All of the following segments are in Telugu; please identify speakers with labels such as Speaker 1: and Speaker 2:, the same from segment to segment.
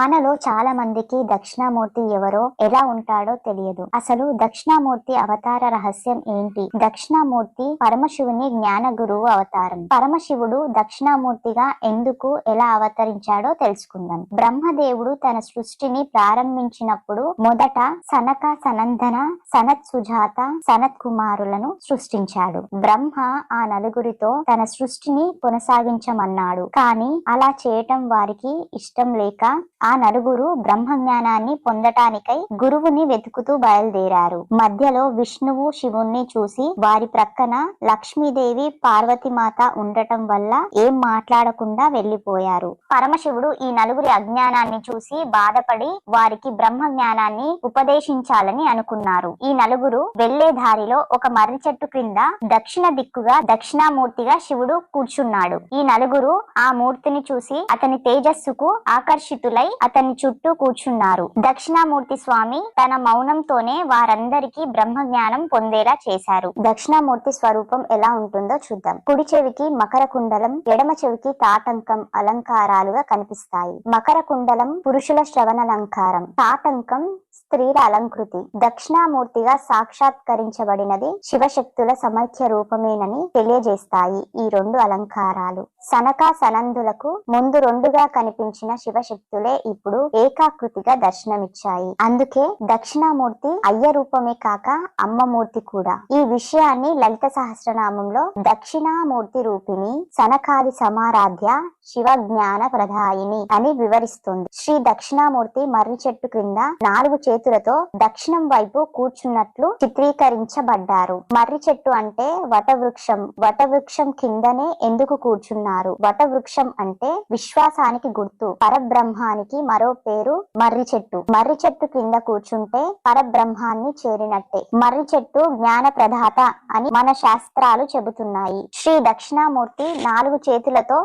Speaker 1: మనలో చాలా మందికి దక్షిణామూర్తి ఎవరో ఎలా ఉంటాడో తెలియదు. అసలు దక్షిణామూర్తి అవతార రహస్యం ఏంటి? దక్షిణామూర్తి పరమశివుని జ్ఞాన గురువు అవతారం. పరమశివుడు దక్షిణామూర్తిగా ఎందుకు ఎలా అవతరించాడో తెలుసుకుందాం. బ్రహ్మదేవుడు తన సృష్టిని ప్రారంభించినప్పుడు మొదట సనక సనందన సనత్ సుజాత సనత్ కుమారులను సృష్టించాడు. బ్రహ్మ ఆ నలుగురితో తన సృష్టిని కొనసాగించమన్నాడు. కానీ అలా చేయటం వారికి ఇష్టం లేక ఆ నలుగురు బ్రహ్మ జ్ఞానాన్ని పొందటానికై గురువుని వెతుకుతూ బయలుదేరారు. మధ్యలో విష్ణువు శివుణ్ణి చూసి వారి ప్రక్కన లక్ష్మీదేవి పార్వతీమాత ఉండటం వల్ల ఏం మాట్లాడకుండా వెళ్ళిపోయారు పరమశివుడు ఈ నలుగురి అజ్ఞానాన్ని చూసి బాధపడి వారికి బ్రహ్మ జ్ఞానాన్ని ఉపదేశించాలని అనుకున్నారు. ఈ నలుగురు వెళ్ళే దారిలో ఒక మర్రి చెట్టు క్రింద దక్షిణ దిక్కుగా దక్షిణామూర్తిగా శివుడు కూర్చున్నాడు. ఈ నలుగురు ఆ మూర్తిని చూసి అతని తేజస్సుకు ఆకర్షితులై అతని చుట్టూ కూర్చున్నారు. దక్షిణామూర్తి స్వామి తన మౌనంతోనే వారందరికీ బ్రహ్మ జ్ఞానం పొందేలా చేశారు. దక్షిణామూర్తి స్వరూపం ఎలా ఉంటుందో చూద్దాం. కుడి చెవికి మకర కుండలం ఎడమ చెవికి తాటంకం అలంకారాలుగా కనిపిస్తాయి. మకర కుండలం పురుషుల శ్రవణాలంకారం. తాటంకం స్త్రీల అలంకృతి దక్షిణామూర్తిగా సాక్షాత్కరించబడినది శివశక్తుల సమైక్య రూపమేనని తెలియజేస్తాయి ఈ రెండు అలంకారాలు. సనక సనందులకు ముందు రెండుగా కనిపించిన శివశక్తులే ఇప్పుడు ఏకాకృతిగా దర్శనమిచ్చాయి. అందుకే దక్షిణామూర్తి అయ్య రూపమే కాక అమ్మమూర్తి కూడా. ఈ విషయాన్ని లలిత సహస్రనామంలో దక్షిణామూర్తి రూపిణి సనకాది సమారాధ్య శివ జ్ఞాన ప్రదాయిని అని వివరిస్తుంది. శ్రీ దక్షిణామూర్తి మర్రి చెట్టు క్రింద నాలుగు చేతులతో దక్షిణం వైపు కూర్చున్నట్లు చిత్రీకరించబడ్డారు. మర్రి చెట్టు అంటే వటవృక్షం. వటవృక్షం కిందనే ఎందుకు కూర్చున్నారు? వటవృక్షం అంటే విశ్వాసానికి గుర్తు. పరబ్రహ్మానికి మరో పేరు మర్రి చెట్టు. మర్రి చెట్టు కింద కూర్చుంటే పరబ్రహ్మాన్ని చేరినట్టే. మర్రి చెట్టు జ్ఞాన ప్రదాత అని మన శాస్త్రాలు చెబుతున్నాయి. శ్రీ దక్షిణామూర్తి నాలుగు చేతులతో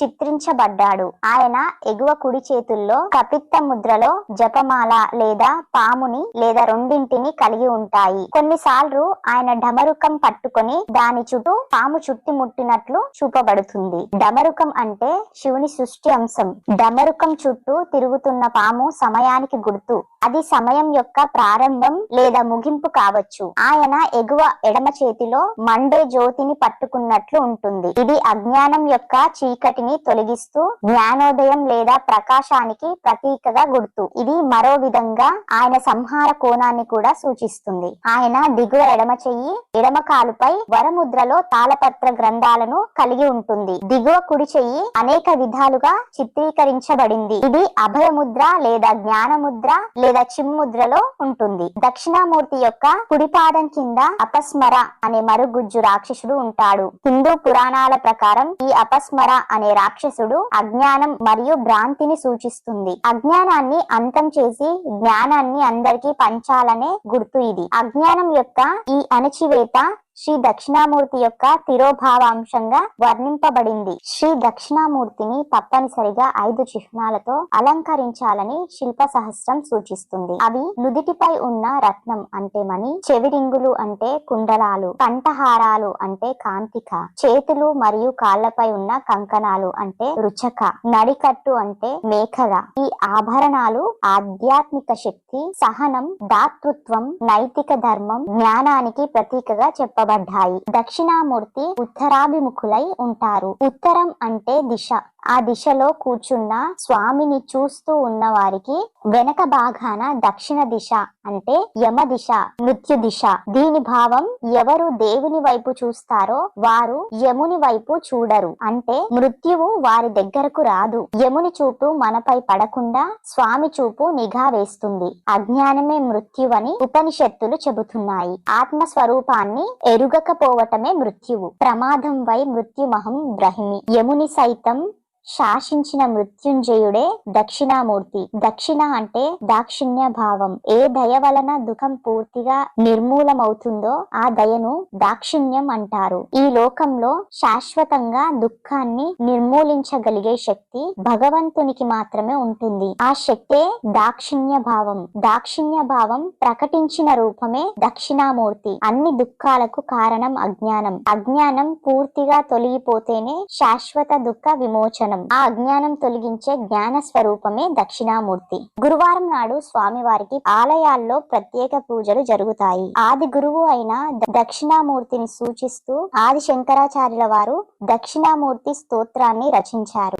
Speaker 1: చిత్రించబడ్డాడు. ఆయన ఎగువ కుడి చేతుల్లో కపిత్త ముద్రలో జపమాల లేదా పాముని లేదా రెండింటిని కలిగి ఉంటాయి. కొన్నిసార్లు ఆయన డమరుకం పట్టుకొని దాని చుట్టూ పాము చుట్టి ముట్టినట్లు చూపబడుతుంది. డమరుకం అంటే శివుని సృష్టి అంశం. డమరుకం చుట్టూ తిరుగుతున్న పాము సమయానికి గుర్తు. అది సమయం యొక్క ప్రారంభం లేదా ముగింపు కావచ్చు. ఆయన ఎగువ ఎడమ చేతిలో మండే జ్యోతిని పట్టుకున్నట్లు ఉంటుంది. ఇది అజ్ఞానం యొక్క చీకటిని తొలగిస్తూ జ్ఞానోదయం లేదా ప్రకాశానికి ప్రతీకగా గుర్తు. ఇది మరో విధంగా ఆయన సంహార కోణాన్ని కూడా సూచిస్తుంది. ఆయన దిగువ ఎడమ చెయ్యి ఎడమ కాలుపై వరముద్రలో తాళపత్ర గ్రంథాలను కలిగి ఉంటుంది. దిగువ కుడి చెయ్యి అనేక విధాలుగా చిత్రీకరించబడింది. ఇది అభయముద్ర లేదా జ్ఞానముద్ర లేదా చిమ్ముద్రలో ఉంటుంది. దక్షిణామూర్తి యొక్క కుడిపాదం కింద అపస్మర అనే మరుగుజ్జు రాక్షసుడు ఉంటాడు. హిందూ పురాణాల ప్రకారం ఈ అపస్మర అనే రాక్షసుడు అజ్ఞానం మరియు భ్రాంతిని సూచిస్తుంది. అజ్ఞానాన్ని అంతం చేసి జ్ఞానాన్ని అందరికీ పంచాలనే గుర్తు ఇది. అజ్ఞానం యొక్క ఈ అణచివేత శ్రీ దక్షిణామూర్తి యొక్క తిరోభావాంశంగా వర్ణింపబడింది. శ్రీ దక్షిణామూర్తిని తప్పనిసరిగా ఐదు చిహ్నాలతో అలంకరించాలని శిల్ప సహస్రం సూచిస్తుంది. అవి నుదిటిపై ఉన్న రత్నం అంటే మణి చెవిరింగులు అంటే కుండలాలు కంఠహారాలు అంటే కాంతిక చేతులు మరియు కాళ్ళపై ఉన్న కంకణాలు అంటే రుచక నడికట్టు అంటే మేఖల ఈ ఆభరణాలు ఆధ్యాత్మిక శక్తి సహనం దాతృత్వం నైతిక ధర్మం జ్ఞానానికి ప్రతీకగా చెప్ప చెప్పబడ్డాయి దక్షిణామూర్తి ఉత్తరాభిముఖులై ఉంటారు. ఉత్తరం అంటే దిశ. ఆ దిశలో కూర్చున్న స్వామిని చూస్తూ ఉన్న వారికి వెనక భాగాన దక్షిణ దిశ అంటే యమ దిశ మృత్యు దిశ. దీని భావం ఎవరు దేవుని వైపు చూస్తారో వారు యముని వైపు చూడరు. అంటే మృత్యువు వారి దగ్గరకు రాదు. యముని చూపు మనపై పడకుండా స్వామి చూపు నిఘా వేస్తుంది. అజ్ఞానమే మృత్యువని ఉపనిషత్తులు చెబుతున్నాయి. ఆత్మ స్వరూపాన్ని ఎరుగకపోవటమే మృత్యువు. ప్రమాదం వై మృత్యుమహం బ్రహిమి. యముని సైతం శాసించిన మృత్యుంజయుడే దక్షిణామూర్తి. దక్షిణ అంటే దాక్షిణ్య భావం ఏ దయ వలన దుఃఖం పూర్తిగా నిర్మూలమవుతుందో ఆ దయను దాక్షిణ్యం అంటారు. ఈ లోకంలో శాశ్వతంగా దుఃఖాన్ని నిర్మూలించగలిగే శక్తి భగవంతునికి మాత్రమే ఉంటుంది. ఆ శక్తే దాక్షిణ్య భావం దాక్షిణ్య భావం ప్రకటించిన రూపమే దక్షిణామూర్తి. అన్ని దుఃఖాలకు కారణం అజ్ఞానం. అజ్ఞానం పూర్తిగా తొలగిపోతేనే శాశ్వత దుఃఖ విమోచనం. అజ్ఞానం ఆ అజ్ఞానం తొలగించే జ్ఞాన స్వరూపమే దక్షిణామూర్తి. గురువారం నాడు స్వామివారికి ఆలయాల్లో ప్రత్యేక పూజలు జరుగుతాయి. ఆది గురువు అయిన దక్షిణామూర్తిని సూచిస్తూ ఆది శంకరాచార్యుల వారు దక్షిణామూర్తి స్తోత్రాన్ని రచించారు.